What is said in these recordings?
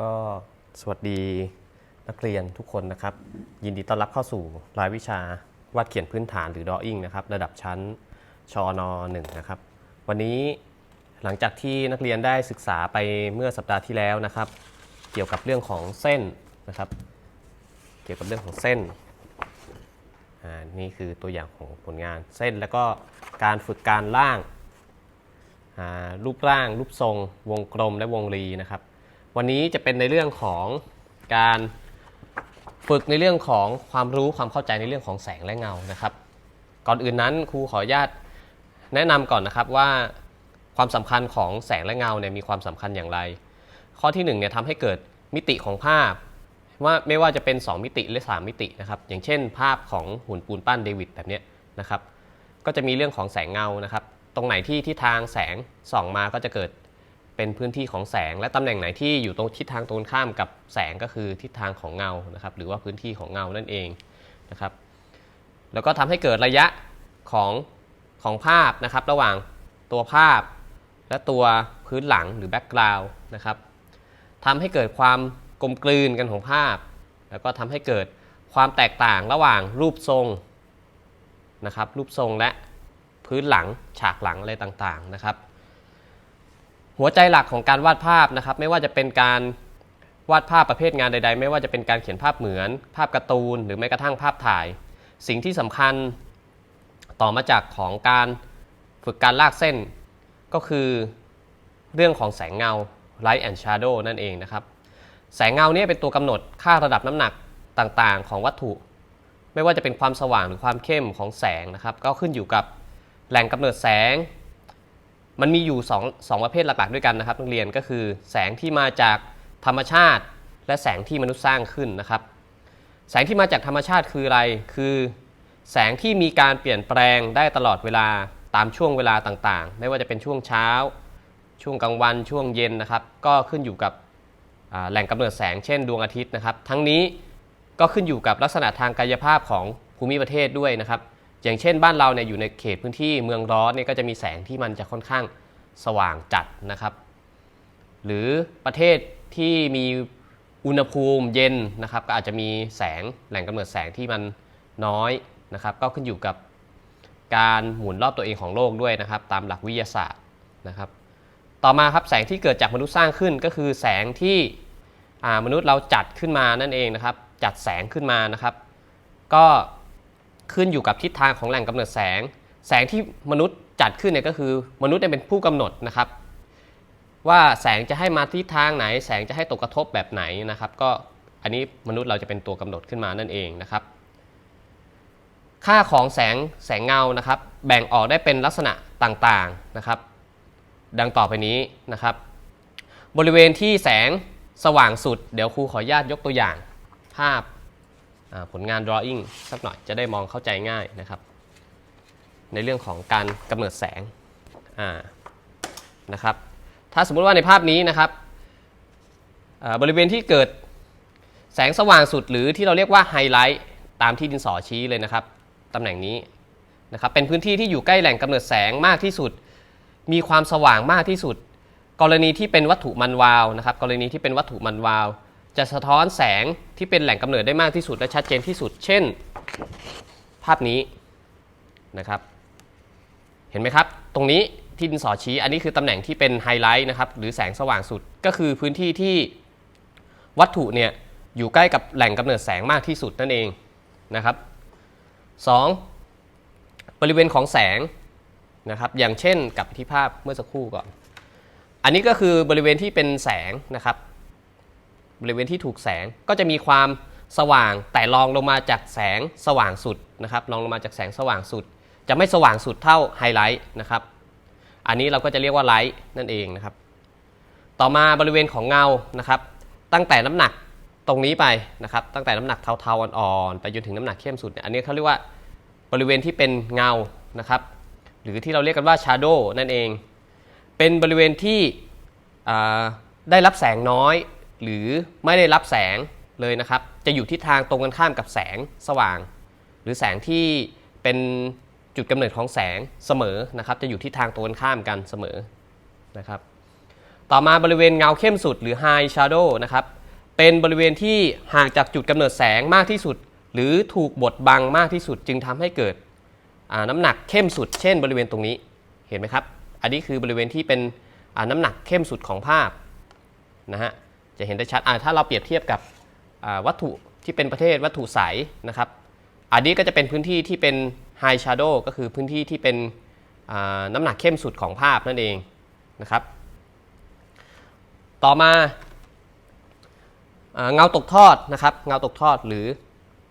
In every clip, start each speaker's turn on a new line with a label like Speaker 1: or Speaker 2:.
Speaker 1: ก็สวัสดีนักเรียนทุกคนนะครับ ยินดีต้อนรับเข้าสู่รายวิชาวาดเขียนพื้นฐานหรือ drawing นะครับ ระดับชั้นชอนหนึ่งนะครับ วันนี้หลังจากที่นักเรียนได้ศึกษาไปเมื่อสัปดาห์ที่แล้วนะครับ เกี่ยวกับเรื่องของเส้นนะครับ เกี่ยวกับเรื่องของเส้นนี่คือตัวอย่างของผลงานเส้นแล้วก็การฝึกการล่างรูปร่าง รูปทรง วงกลมและวงรีนะครับ วันนี้จะเป็นในเรื่องของการฝึกในเรื่องของความรู้ความเข้าใจในเรื่องของแสงและเงานะครับ ก่อนอื่นนั้นครูขออนุญาตแนะนำก่อนนะครับว่าความสำคัญของแสงและเงาเนี่ยมีความสำคัญอย่างไร ข้อที่1เนี่ยทำให้เกิดมิติของภาพ ว่าไม่ว่าจะเป็น 2 มิติหรือ 3 มิตินะครับ อย่างเช่น ภาพของหุ่นปูนปั้นเดวิดแบบนี้นะครับ ก็จะมีเรื่องของแสงเงานะครับ ตรงไหนที่ทิศทางแสงส่องมาก็จะเกิด เป็นพื้นที่ของแสง และตำแหน่งไหนที่อยู่ตรงทิศทางตรงข้ามกับแสงก็คือทิศทางของเงานะครับ หรือว่าพื้นที่ของเงานั่นเองนะครับ แล้วก็ทำให้เกิดระยะของของภาพนะครับ ระหว่างตัวภาพ และตัวพื้นหลังหรือแบ็กกราวด์นะครับทำให้เกิดความกลมกลืนกันของภาพ แล้วก็ทำให้เกิดความแตกต่างระหว่างรูปทรงนะครับ รูปทรงและพื้นหลังฉากหลังอะไรต่างๆนะครับ หัวใจหลักของการวาดภาพนะครับไม่ว่าจะเป็นการวาดภาพประเภทงานใด ๆ ไม่ว่าจะเป็นการเขียนภาพเหมือน ภาพการ์ตูน หรือแม้กระทั่งภาพถ่าย สิ่งที่สำคัญต่อมาจากของการฝึกการลากเส้น ก็คือเรื่องของแสงเงา light and shadow นั่นเองนะครับ แสงเงาเนี่ยเป็นตัวกำหนดค่าระดับน้ำหนักต่างๆ ของวัตถุ ไม่ว่าจะเป็นความสว่างหรือความเข้มของแสงนะครับ ก็ขึ้นอยู่กับแหล่งกำเนิดแสง มันมีอยู่2งประเภทหลักๆด้วยกันนะครับนักเรียนก็คือ แสงที่มาจากธรรมชาติ และแสงที่มนุษย์สร้างขึ้นนะครับ แสงที่มาจากธรรมชาติคืออะไร คือ แสงที่มีการเปลี่ยนแปลงได้ตลอดเวลาตามช่วงเวลาต่างๆ ไม่ว่าจะเป็นช่วงเช้า ช่วงกลางวันช่วงเย็นนะครับ ก็ขึ้นอยู่กับแหล่งกำเนิดแสงเช่นดวงอาทิตย์นะครับ ทั้งนี้ก็ขึ้นอยู่กับลักษณะทางกายภาพของภูมิประเทศด้วยนะครับ อย่างเช่นบ้านเราเนี่ยอยู่ในเขตพื้นที่เมืองร้อนเนี่ยก็จะมีแสงที่มันจะค่อนข้างสว่างจัดนะครับ หรือประเทศที่มีอุณหภูมิเย็นนะครับ ก็อาจจะมีแสงแหล่งกำเนิดแสงที่มันน้อยนะครับ ก็ขึ้นอยู่กับการหมุนรอบตัวเองของโลกด้วยนะครับ ตามหลักวิทยาศาสตร์นะครับ ต่อมาครับแสงที่เกิดจากมนุษย์สร้างขึ้นก็คือแสงที่มนุษย์เราจัดขึ้นมานั่นเองนะครับ จัดแสงขึ้นมานะครับ ก็ ขึ้นอยู่กับทิศทางของแหล่งกำเนิดแสง แสงที่มนุษย์จัดขึ้นเนี่ยก็คือ มนุษย์เนี่ยเป็นผู้กำหนดนะครับ ว่าแสงจะให้มาทิศทางไหน แสงจะให้ตกกระทบแบบไหนนะครับ ก็อันนี้มนุษย์เราจะเป็นตัวกำหนดขึ้นมานั่นเองนะครับ ค่าของแสงแสงเงานะครับ แบ่งออกได้เป็นลักษณะต่างๆนะครับ ดังต่อไปนี้นะครับ บริเวณที่แสงสว่างสุด เดี๋ยวครูขออนุญาตยกตัวอย่างภาพ ผลงาน drawing สักหน่อยจะได้มองเข้าใจง่ายนะครับ ในเรื่องของการกำเนิดแสงนะครับ ถ้าสมมุติว่าในภาพนี้นะครับบริเวณที่เกิดแสงสว่างสุดหรือที่เราเรียกว่าไฮไลท์ตามที่ดินสอชี้เลยนะครับตำแหน่งนี้นะครับเป็นพื้นที่ที่อยู่ใกล้แหล่งกำเนิดแสงมากที่สุด มีความสว่างมากที่สุด กรณีที่เป็นวัตถุมันวาวนะครับ กรณีที่เป็นวัตถุมันวาว จะสะท้อนแสงที่เป็นแหล่งกำเนิดได้มากที่สุดและชัดเจนที่สุด เช่น ภาพนี้นะครับ เห็นไหมครับ ตรงนี้ที่ดินสอชี้ อันนี้คือตำแหน่งที่เป็นไฮไลท์นะครับ หรือแสงสว่างสุด ก็คือพื้นที่ที่วัตถุเนี่ยอยู่ใกล้กับแหล่งกำเนิดแสงมากที่สุดนั่นเองนะครับสองบริเวณของแสงนะครับ อย่างเช่นกับที่ภาพเมื่อสักครู่ก่อน อันนี้ก็คือบริเวณที่เป็นแสงนะครับ บริเวณที่ถูกแสงก็จะมีความสว่างแต่รองลงมาจากแสงสว่างสุดนะครับรองลงมาจากแสงสว่างสุด จะไม่สว่างสุดเท่าไฮไลท์นะครับ อันนี้เราก็จะเรียกว่าไลท์นั่นเองนะครับ ต่อมาบริเวณของเงานะครับ ตั้งแต่น้ำหนักตรงนี้ไปนะครับ ตั้งแต่น้ำหนักเทาๆอ่อนๆไปจนถึงน้ำหนักเข้มสุดเนี่ยอันนี้เขาเรียกว่าบริเวณที่เป็นเงานะครับ หรือที่เราเรียกกันว่า shadow นั่นเอง เป็นบริเวณที่ได้รับแสงน้อย หรือไม่ได้รับแสงเลยนะครับ จะอยู่ทิศทางตรงกันข้ามกับแสงสว่าง หรือแสงที่เป็นจุดกำเนิดของแสงเสมอนะครับ จะอยู่ทิศทางตรงกันข้ามกันเสมอนะครับ ต่อมาบริเวณเงาเข้มสุดหรือ High Shadow นะครับ เป็นบริเวณที่ห่างจากจุดกำเนิดแสงมากที่สุด หรือถูกบดบังมากที่สุดจึงทำให้เกิดน้ำหนักเข้มสุด เช่น บริเวณตรงนี้เห็นไหมครับ อันนี้คือบริเวณที่เป็นน้ำหนักเข้มสุดของภาพนะฮะ จะเห็นได้ชัดอ่าถ้าเราเปรียบเทียบกับวัตถุที่เป็นประเภทวัตถุใสนะครับอันนี้ก็จะเป็นพื้นที่ที่เป็น High Shadow ก็คือพื้นที่ที่เป็นน้ำหนักเข้มสุดของภาพนั่นเองนะครับ ต่อมาอ่าเงาตกทอดนะครับ เงาตกทอดหรือ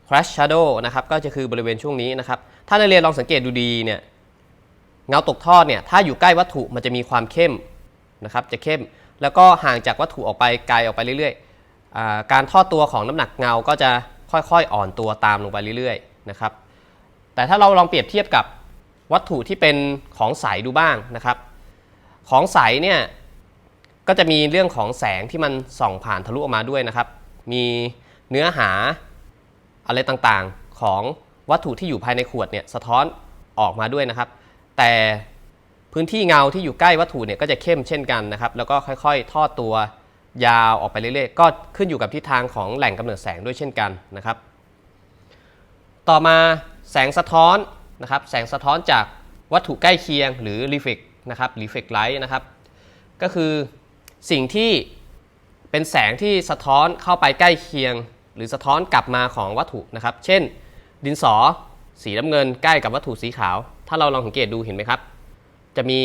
Speaker 1: crash shadow นะครับ ก็จะคือบริเวณช่วงนี้นะครับ ถ้านักเรียนลองสังเกตดูดีเนี่ย เงาตกทอดเนี่ย ถ้าอยู่ใกล้วัตถุมันจะมีความเข้มนะครับ จะเข้ม แล้วก็ห่างจากวัตถุออกไปไกลออกไปเรื่อยๆ การทอดตัวของน้ำหนักเงาก็จะค่อยๆ อ่อนตัวตามลงไปเรื่อยๆ นะครับ แต่ถ้าเราลองเปรียบเทียบกับวัตถุที่เป็นของใสดูบ้างนะครับ ของใสเนี่ยก็จะมีเรื่องของแสงที่มันส่องผ่านทะลุออกมาด้วยนะครับ มีเนื้อหาอะไรต่างๆของวัตถุที่อยู่ภายในขวดเนี่ยสะท้อนออกมาด้วยนะครับ แต่ พื้นที่เงาที่อยู่ใกล้วัตถุเนี่ยก็จะเข้มเช่นกันนะครับ แล้วก็ค่อยๆ ทอดตัวยาวออกไปเรื่อยๆ ก็ขึ้นอยู่กับทิศทางของแหล่งกำเนิดแสงด้วยเช่นกันนะครับ ต่อมาแสงสะท้อนนะครับ แสงสะท้อนจากวัตถุใกล้เคียงหรือ reflect นะครับ reflect light นะครับ ก็คือสิ่งที่เป็นแสงที่สะท้อนเข้าไปใกล้เคียง หรือสะท้อนกลับมาของวัตถุนะครับ เช่น ดินสอสีน้ำเงินใกล้กับวัตถุสีขาว ถ้าเราลองสังเกตดูเห็นไหมครับ จะมี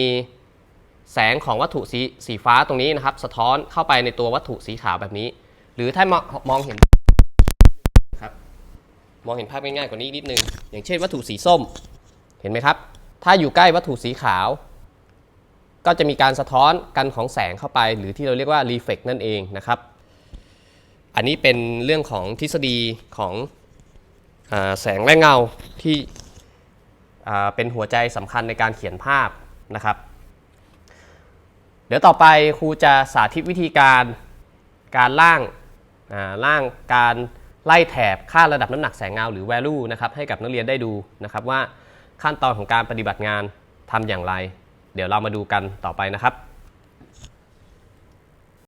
Speaker 1: แสงของวัตถุสีสีฟ้าตรงนี้นะครับ สะท้อนเข้าไปในตัววัตถุสีขาวแบบนี้ หรือถ้ามองมองเห็นครับมองเห็นภาพง่ายๆกว่านี้นิดนึง อย่างเช่นวัตถุสีส้มเห็นไหมครับ ถ้าอยู่ใกล้วัตถุสีขาว ก็จะมีการสะท้อนกันของแสงเข้าไป หรือที่เราเรียกว่า reflect นั่นเองนะครับ อันนี้เป็นเรื่องของทฤษฎีของอแสงและเงาที่เป็นหัวใจสำคัญในการเขียนภาพ นะครับ เดี๋ยวต่อไปครูจะสาธิตวิธีการการล่างอ่าล่างการไล่แถบค่าระดับน้ำหนักแสงเงาหรือ value นะครับให้กับนักเรียนได้ดูนะครับว่าขั้นตอนของการปฏิบัติงานทำอย่างไร เดี๋ยวเรามาดูกันต่อไปนะครับ